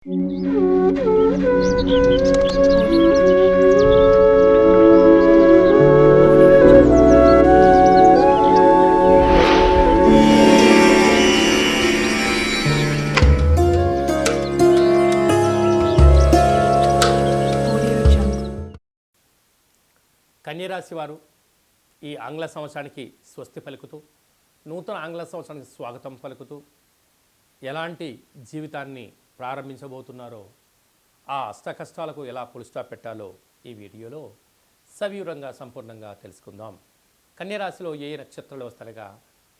కన్యరాశి వారు ఈ ఆంగ్ల సంవత్సరానికి స్వస్తి పలుకుతూ నూతన ఆంగ్ల సంవత్సరానికి స్వాగతం పలుకుతూ ఎలాంటి జీవితాన్ని ప్రారంభించబోతున్నారో ఆ అష్ట కష్టాలకు ఎలా పులిస్టాప్ పెట్టాలో ఈ వీడియోలో సవివరంగా సంపూర్ణంగా తెలుసుకుందాం. కన్యరాశిలో ఏ నక్షత్రాలు వస్తాయగా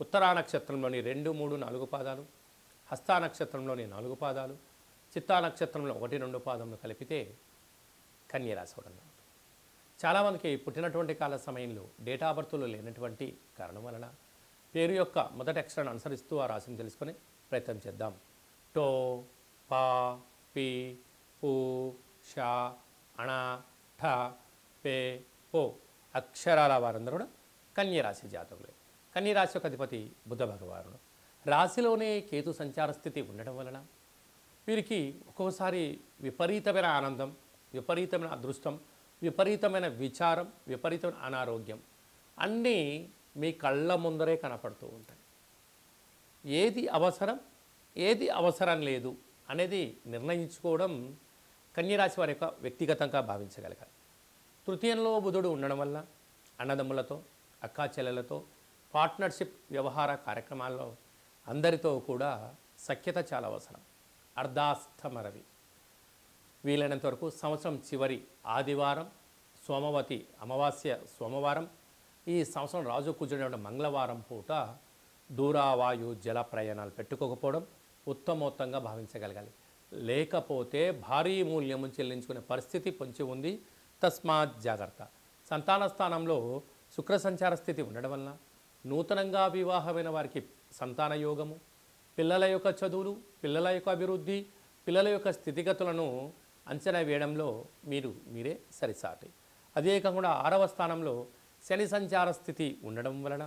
ఉత్తరా నక్షత్రంలోని రెండు మూడు నాలుగు పాదాలు హస్తా నక్షత్రంలోని నాలుగు పాదాలు చిత్తా నక్షత్రంలో ఒకటి రెండు పాదములు కలిపితే కన్యరాశి అవడం చాలామందికి పుట్టినటువంటి కాల సమయంలో డేటా బర్త్లు లేనటువంటి కారణం వలన పేరు యొక్క మొదటి అక్షరాన్ని అనుసరిస్తూ ఆ రాశిని తెలుసుకొని ప్రయత్నం చేద్దాం. టో ప పి పు ష అణ ఠ పే పో అక్షరాల వారందరూ కూడా కన్యరాశి జాతకులే. కన్యరాశి యొక్క అధిపతి బుద్ధ భగవానుడు. రాశిలోనే కేతు సంచార స్థితి ఉండడం వలన వీరికి ఒక్కోసారి విపరీతమైన ఆనందం విపరీతమైన అదృష్టం విపరీతమైన విచారం విపరీతమైన అనారోగ్యం అన్నీ మీ కళ్ళ ముందరే కనపడుతూ ఉంటాయి. ఏది అవసరం ఏది అవసరం లేదు అనేది నిర్ణయించుకోవడం కన్యరాశి వారి యొక్క వ్యక్తిగతంగా భావించగలగాలి. తృతీయంలో బుధుడు ఉండడం వల్ల అన్నదమ్ములతో అక్కాచెల్లెలతో పార్ట్నర్షిప్ వ్యవహార కార్యక్రమాల్లో అందరితో కూడా సఖ్యత చాలా అవసరం. అర్ధాస్తమరవి వీలైనంత వరకు సంవత్సరం చివరి ఆదివారం సోమవతి అమావాస్య సోమవారం ఈ సంవత్సరం రాజు కూర్చునే మంగళవారం పూట దూరావాయు జల ప్రయాణాలు పెట్టుకోకపోవడం ఉత్తమోత్తంగా భావించగలగాలి. లేకపోతే భారీ మూల్యము చెల్లించుకునే పరిస్థితి పొంచి ఉంది. తస్మాత్ జాగ్రత్త. సంతాన స్థానంలో శుక్ర సంచార స్థితి ఉండడం వలన నూతనంగా వివాహమైన వారికి సంతాన యోగము పిల్లల యొక్క చదువులు పిల్లల యొక్క అభివృద్ధి పిల్లల యొక్క స్థితిగతులను అంచనా వేయడంలో మీరు మీరే సరిసాటి. అదే కాకుండా ఆరవ స్థానంలో శని సంచార స్థితి ఉండడం వలన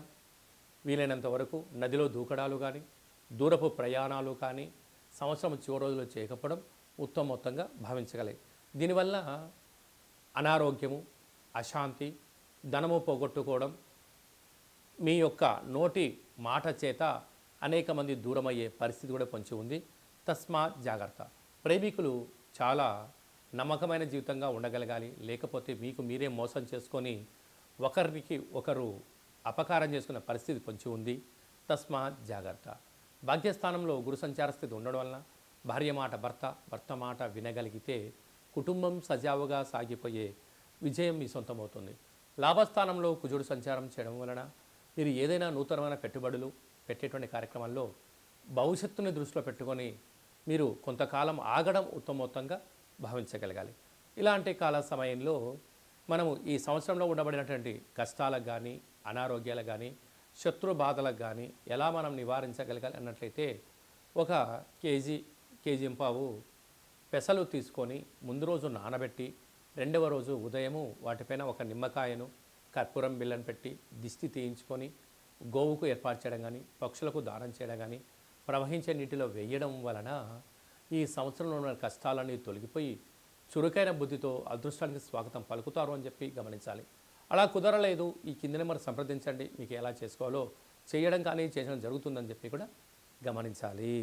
వీలైనంత వరకు నదిలో దూకడాలు కానీ దూరపు ప్రయాణాలు కానీ సంవత్సరం చివరి రోజుల్లో చేయకపోవడం ఉత్తమ మొత్తంగా భావించగలవు దీనివల్ల అనారోగ్యము అశాంతి ధనము పోగొట్టుకోవడం మీ యొక్క నోటి మాట చేత అనేక మంది దూరమయ్యే పరిస్థితి కూడా పొంచి ఉంది. తస్మాత్ జాగ్రత్త. ప్రేమికులు చాలా నమ్మకమైన జీవితంగా ఉండగలగాలి. లేకపోతే మీకు మీరే మోసం చేసుకొని ఒకరికి ఒకరు అపకారం చేసుకునే పరిస్థితి పొంచి ఉంది. తస్మా జాగ్రత్త. భాగ్యస్థానంలో గురు సంచార స్థితి ఉండడం వలన భార్య మాట భర్త భర్త మాట వినగలిగితే కుటుంబం సజావుగా సాగిపోయే విజయం మీ సొంతమవుతుంది. లాభస్థానంలో కుజుడు సంచారం చేయడం వలన మీరు ఏదైనా నూతనమైన పెట్టుబడులు పెట్టేటువంటి కార్యక్రమాల్లో భవిష్యత్తుని దృష్టిలో పెట్టుకొని మీరు కొంతకాలం ఆగడం ఉత్తమోత్తంగా భావించగలగాలి. ఇలాంటి కాల సమయంలో మనము ఈ సంవత్సరంలో ఉండబడినటువంటి కష్టాలకు కానీ అనారోగ్యాలకు కానీ శత్రు బాధలకు కానీ ఎలా మనం నివారించగలగాలి అన్నట్లయితే ఒక కేజీ కేజీ పావు పెసలు తీసుకొని ముందు రోజు నానబెట్టి రెండవ రోజు ఉదయము వాటిపైన ఒక నిమ్మకాయను కర్పూరం బిల్లను పెట్టి దిష్టి తీయించుకొని గోవుకు ఏర్పాటు చేయడం కానీ పక్షులకు దానం చేయడం కానీ ప్రవహించే నీటిలో వేయడం వలన ఈ సంవత్సరంలో ఉన్న కష్టాలన్నీ తొలగిపోయి చురుకైన బుద్ధితో అదృష్టానికి స్వాగతం పలుకుతారు అని చెప్పి గమనించాలి. అలా కుదరలేదు. ఈ కిందనే నెంబర్ సంప్రదించండి. మీకు ఎలా చేసుకోవాలో చేయడం కానీ చేయడం జరుగుతుందని చెప్పి కూడా గమనించాలి.